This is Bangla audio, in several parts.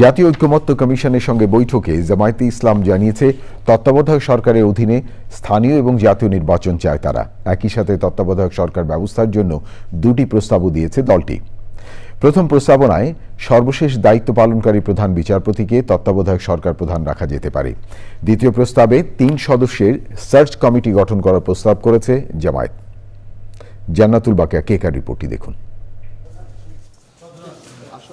জাতীয় ঐক্যমত্য কমিশনের সঙ্গে বৈঠকে জামায়াতে ইসলাম জানিয়েছে, তত্ত্বাবধায়ক সরকারের অধীনে স্থানীয় এবং জাতীয় নির্বাচন চায় তারা। একই সাথে তত্ত্বাবধায়ক সরকার ব্যবস্থার জন্য দুটি প্রস্তাবও দিয়েছে দলটি। প্রথম প্রস্তাবনায় সর্বশেষ দায়িত্ব পালনকারী প্রধান বিচারপতিকে তত্ত্বাবধায়ক সরকার প্রধান রাখা যেতে পারে। দ্বিতীয় প্রস্তাবে তিন সদস্যের সার্চ কমিটি গঠন করার প্রস্তাব করেছে জামায়াত। জান্নাতুল বাকিয়া কেকার রিপোর্টটি দেখুন।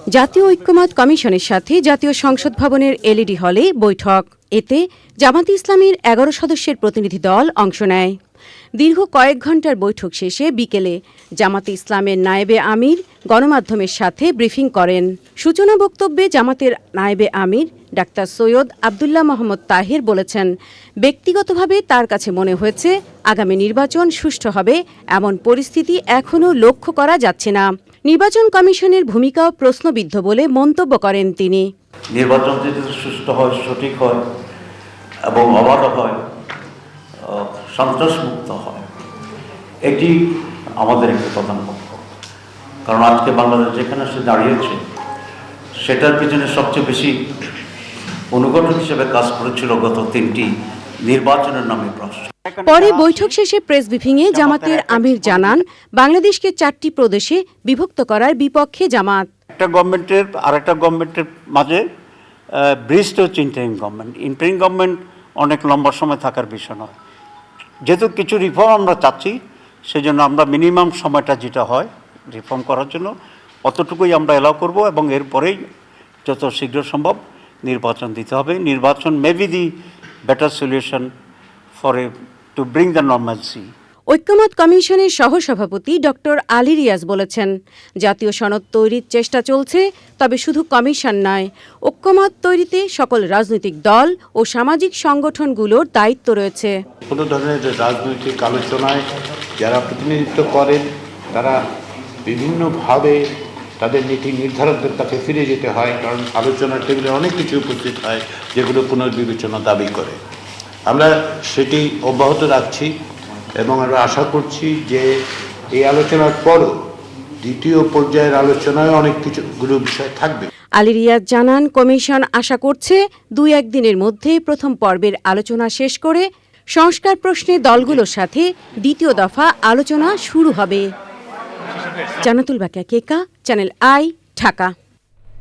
জাতীয় ঐক্যমত কমিশনের সাথে জাতীয় সংসদ ভবনের এলইডি হলে বৈঠক। এতে জামাত ইসলামের এগারো সদস্যের প্রতিনিধি দল অংশ নেয়। দীর্ঘ কয়েক ঘণ্টার বৈঠক শেষে বিকেলে জামাতে ইসলামের নায়েবে আমির গণমাধ্যমের সাথে ব্রিফিং করেন। সূচনা বক্তব্যে জামাতের নায়েবে আমির ডাক্তার সৈয়দ আবদুল্লাহ মোহাম্মদ তাহির বলেছেন, ব্যক্তিগতভাবে তার কাছে মনে হয়েছে, আগামী নির্বাচন সুষ্ঠু হবে, এমন পরিস্থিতি এখনও লক্ষ্য করা যাচ্ছে না। নির্বাচন কমিশনের ভূমিকাও প্রশ্নবিদ্ধ বলে মন্তব্য করেন তিনি। নির্বাচন যদি সুষ্ঠু হয়, সঠিক হয়, এবং অবাধ হয় সন্ত্রাসমুক্ত হয়, এটি আমাদের একটি প্রধান কারণ আজকে বাংলাদেশ যেখানে সে দাঁড়িয়েছে সেটার পিছনে সবচেয়ে বেশি অনুঘটক হিসেবে কাজ করেছিল গত তিনটি নির্বাচনের নামে প্রশ্ন। পরে বৈঠক শেষে প্রেস ব্রিফিংয়ে জামাতের আমির জানান বাংলাদেশকে চারটি প্রদেশে বিভক্ত করার বিপক্ষে জামাত। একটা গভর্নমেন্টের আর একটা গভর্নমেন্টের মাঝে ব্রিজটা হচ্ছে ইন্টারিম গভর্নমেন্ট ইন্টারিম গভর্নমেন্ট অনেক লম্বা সময় থাকার বিষয় নয়। যেহেতু কিছু রিফর্ম আমরা চাচ্ছি সেজন্য আমরা মিনিমাম সময়টা যেটা হয় রিফর্ম করার জন্য অতটুকুই আমরা এলাও করব এবং এরপরেই যত শীঘ্র সম্ভব নির্বাচন দিতে হবে। নির্বাচন may be the better solution for a to bring the normalcy ঐক্যমত কমিশনের সহসভাপতি ডক্টর আলী রিয়াজ বলেছেন জাতীয় সনদ তৈরির চেষ্টা চলছে তবে শুধু কমিশন নয় ঐক্যমত তৈরিতে সকল রাজনৈতিক দল ও সামাজিক সংগঠনগুলোর দায়িত্ব রয়েছে। কোনো ধরনের রাজনৈতিক আলোচনায় যারা প্রতিনিধিত্ব করেন তারা বিভিন্নভাবে তাদের নীতি নির্ধারকদের কাছে ফিরে যেতে হয়, কারণ আলোচনার টেবিলে অনেক কিছু উপস্থিত হয় যেগুলো পুনর্বিবেচনা দাবি করে। আমরা সেটি অব্যাহত রাখছি এবং আমরা আশা করছি যে এই আলোচনার পরও দ্বিতীয় পর্যায়ের আলোচনায় অনেক কিছুগুলো বিষয় থাকবে। আলী রিয়াজ জানান, কমিশন আশা করছে দুই একদিনের মধ্যে প্রথম পর্বের আলোচনা শেষ করে সংস্কার প্রশ্নে দলগুলোর সাথে দ্বিতীয় দফা আলোচনা শুরু হবে। Jannatul বাকিয়া। Keka Channel i Dhaka